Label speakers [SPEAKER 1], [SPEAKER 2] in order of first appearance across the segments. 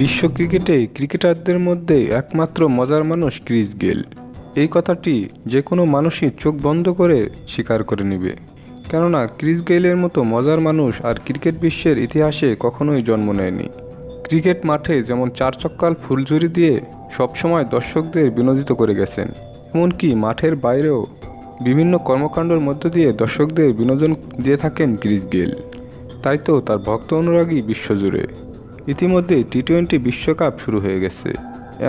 [SPEAKER 1] বিশ্ব ক্রিকেটে ক্রিকেটারদের মধ্যে একমাত্র মজার মানুষ ক্রিস গেল। এই কথাটি যে কোনো মানুষই চোখ বন্ধ করে স্বীকার করে নেবে। কেননা ক্রিস গেইলের মতো মজার মানুষ আর ক্রিকেট বিশ্বের ইতিহাসে কখনোই জন্ম নেয়নি। ক্রিকেট মাঠে যেমন চার চক্কাল ফুলঝুরি দিয়ে সবসময় দর্শকদের বিনোদিত করে গেছেন, এমনকি মাঠের বাইরেও বিভিন্ন কর্মকাণ্ডের মধ্য দিয়ে দর্শকদের বিনোদন দিয়ে থাকেন ক্রিস গেল। তাই তো তার ভক্ত অনুরাগী বিশ্বজুড়ে। ইতিমধ্যে টি টোয়েন্টি বিশ্বকাপ শুরু হয়ে গেছে।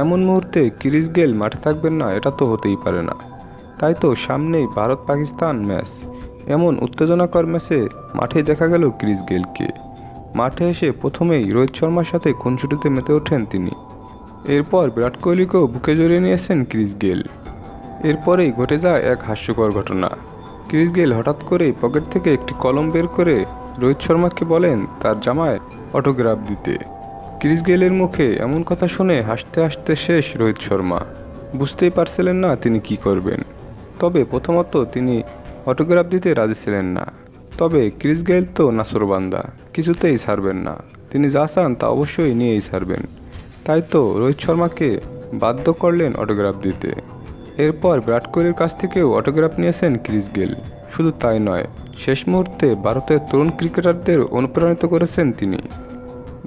[SPEAKER 1] এমন মুহূর্তে ক্রিস গেল মাঠে থাকবেন না, এটা তো হতেই পারে না। তাই তো সামনেই ভারত পাকিস্তান ম্যাচ। এমন উত্তেজনাকর ম্যাচে মাঠে দেখা গেল ক্রিস গেলকে। মাঠে এসে প্রথমেই রোহিত শর্মার সাথে খুনসুটিতে মেতে ওঠেন তিনি। এরপর বিরাট কোহলিকেও বুকে জড়িয়ে নিয়েছেন ক্রিস গেল। এরপরেই ঘটে যায় এক হাস্যকর ঘটনা। ক্রিস গেল হঠাৎ করেই পকেট থেকে একটি কলম বের করে রোহিত শর্মাকে বলেন, তার জামায় অটোগ্রাফ দিতে। ক্রিস গেলের মুখে এমন কথা শুনে হাসতে হাসতে শেষ রোহিত শর্মা। বুঝতেই পারছিলেন না তিনি কি করবেন। তবে প্রথমত তিনি অটোগ্রাফ দিতে রাজি ছিলেন না। তবে ক্রিস গেল তো নাসরবান্দা কিছুতেই ছাড়বেন না। তিনি যা চান তা অবশ্যই নিয়েই ছাড়বেন। তাই তো রোহিত শর্মাকে বাধ্য করলেন অটোগ্রাফ দিতে। এরপর বিরাট কোহলির কাছ থেকেও অটোগ্রাফ নিয়েছেন ক্রিস গেল। শুধু তাই নয় শেষ মুহূর্তে ভারতের তরুণ ক্রিকেটারদের অনুপ্রাণিত করেছেন তিনি।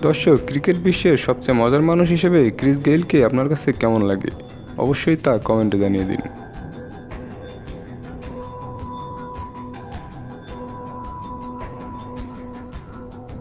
[SPEAKER 1] দর্শক, ক্রিকেট বিশ্বের সবচেয়ে মজার মানুষ হিসেবে ক্রিস গেইলকে আপনার কাছে কেমন লাগে? অবশ্যই তা কমেন্টে জানিয়ে দিন।